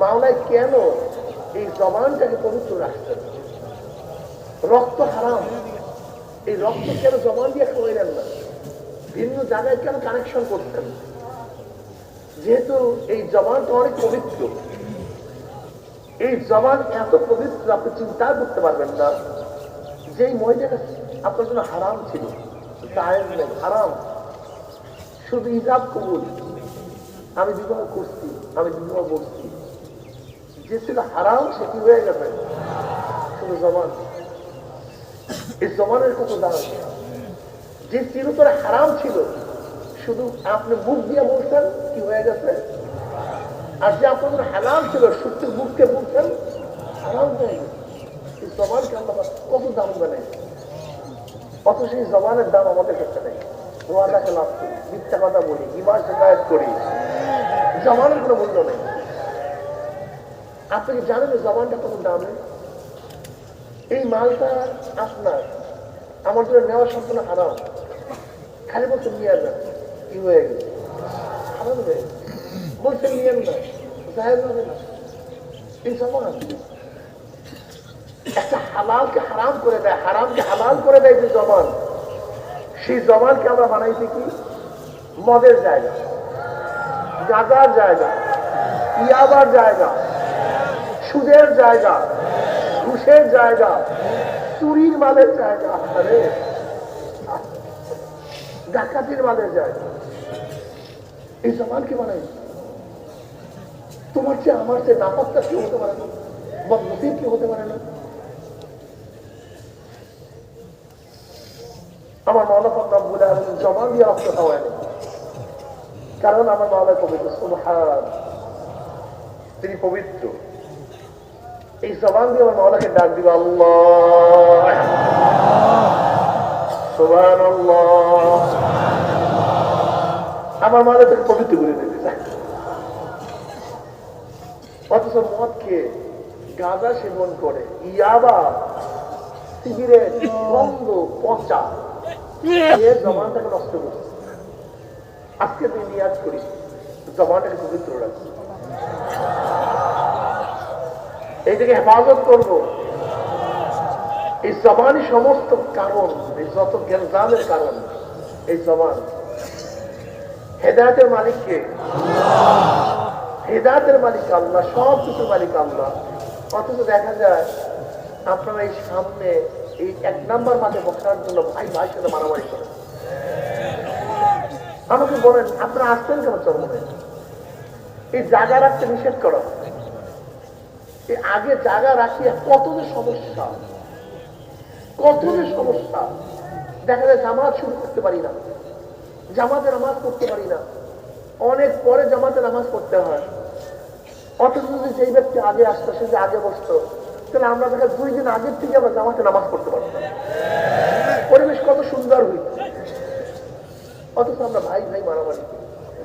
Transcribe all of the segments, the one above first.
মাওলায় কেন এই জবানটাকে পবিত্র রাখছেন রক্ত হারাম। এই রক্ত কেন জবান দিয়ে খাওয়াইলেন না? ভিন্ন জায়গায় কেন কানেকশন করতেন যেহেতু এই জবানটা অনেক পবিত্র। এই জবান এত পবিত্র, আপনি চিন্তা করতে পারবেন না। যে মহিলাটা আপনার জন্য হারাম ছিল হারাম। শুধু ইজাব কবুল। আমি বিবাহ করছি, আমি বিবাহ করছি। যে ছিল হারাম সে কি হয়ে গেছে। শুধু জবান। এই জবানের কত দাম? যে চিরতরে হারাম ছিল, শুধু আপনি মুখ দিয়ে বলছেন, কি হয়ে গেছে? আর যে আপনাদের হালাল ছিল সত্যি মুখকে বলছেন, হারাম হয়ে এই জবানকে আমরা কত দাম বানাই অথচ সেই জবানের দাম আমাদের কাছে নেই। রোয়াদাকে লাভ করি, মিথ্যা কথা বলি ইমান শেখায়ত করি। জবানের কোনো মূল্য নেই। আপনি কি জানেন জবানটা কত দামি এই মালটা আপনার, আমার জন্য নেওয়া সম্পূর্ণ হারাম। খালি বলতে নিয়ে যান কি হয়ে গেছে। বলছে নিয়েন না জাহেজ হবে না। এই জবান। একটা হালালকে হারাম করে দেয়, হারামকে হালাল করে দেয় যে জবান। সেই জবানকে আমরা বানাইছি কি? মদের জায়গা, গাঁজার জায়গা, ইয়াবার জায়গা সুদের জায়গা, ঘুষের জায়গা, চুরির মালের জায়গা, আরে, ডাকাতির মালের জায়গা। এই জবানকে বানাই তোমার চেয়ে আমার চেয়ে নাপাত্তা কি হতে পারে না? বা বদনসিব কি হতে পারে না? আমার ফন্দাম বলে জবান দিয়ে রক্ত খাওয়ায় না কারণ আমার মাওলা পবিত্র তিনি পবিত্র। এই জবান দিয়ে আমার মাওলাকে ডাক দিব, আল্লাহ। আমার মাওলা তাকে পবিত্র করে দেবে অথচ গাঁজা সেবন করে, ইয়াবা, সিগারেট, গন্ধ, পচা। এ জবানটাকে নষ্ট করছে। আজকে তুই নিয়াজ করি জবানটাকে পবিত্র রাখছি এইটাকে হেফাজত করব। এই জবানই সমস্ত কারণ, এই যত জ্ঞানের কারণ, এই জবান। হেদায়তের মালিককে হেদায়তের মালিক আল্লাহ সব কিছুর মালিক আল্লাহ। অথচ দেখা যায়, আপনারা এই সামনে এই এক নাম্বার মাঠে বসার জন্য ভাই ভাই সাথে মারামারি করেন। আমাকে বলেন, আপনারা আসছেন কেন চরমনে এই জায়গা রাখতে নিষেধ করা এই আগে জায়গা রাখিয়া কত যে সমস্যা, কত যে সমস্যা, দেখা যায় জামাত শুরু করতে পারি না, জামাতে নামাজ পড়তে পারি না। অনেক পরে জামাতে নামাজ পড়তে হয়। অথচ যদি সেই ব্যক্তি আগে আসতো, সে যে আগে বসতো, তাহলে আমরা দেখা দুই দিন আগের থেকে আমরা জামাতে নামাজ পড়তে পারতাম। পরিবেশ কত সুন্দর হইত। অথচ আমরা ভাই ভাই মারামারি,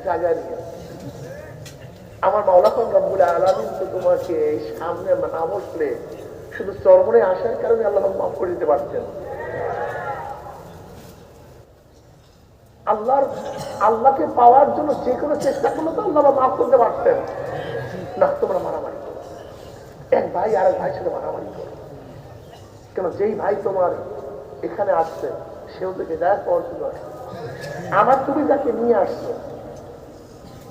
জায়গা নিয়ে। আমার মাওলা খান রব্বুল আলমিন তো তোমাকে সামনে না বসলে শুধু চরমনে আসার কারণে আল্লাহ মাফ করে দিতে পারতেন। আল্লাহর, আল্লাহকে পাওয়ার জন্য যে কোনো চেষ্টা করলে তো আল্লাহ মাফ করতে পারতেন। না, তোমরা মারামারি করো। এক ভাই আর এক ভাই সাথে মারামারি করো। কেন, যেই ভাই তোমার এখানে আসছে, সেও পাওয়ার জন্য আসছে। আমার তুমি যাকে নিয়ে আসছো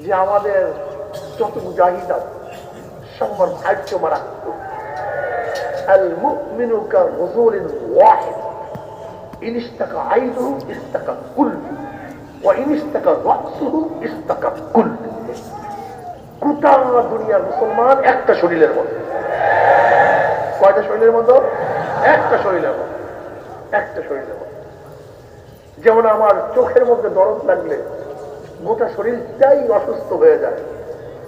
যে আমাদের যত মুজাহিদ আছে সবার ভাগ্য মারাত্মক المؤمن كالرسول واحد إن اشتكى عينه اشتكى كله وإن اشتكى رأسه اشتكى كله গোটা দুনিয়ার মুসলমান একটা শরীরের মতো কয়টা শরীরের মতো একটা শরীরের মতো একটা শরীরের মতো যেমন আমার চোখের মধ্যে দরদ লাগলে গোটা শরীরটাই অসুস্থ হয়ে যায়,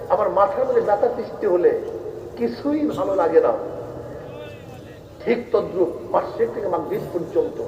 আমার মাথার মধ্যে ব্যথা সৃষ্টি হলে কিছুই ভালো লাগে না। ঠিক তদ্রুপ মাসের থেকে মাঘ পর্যন্ত।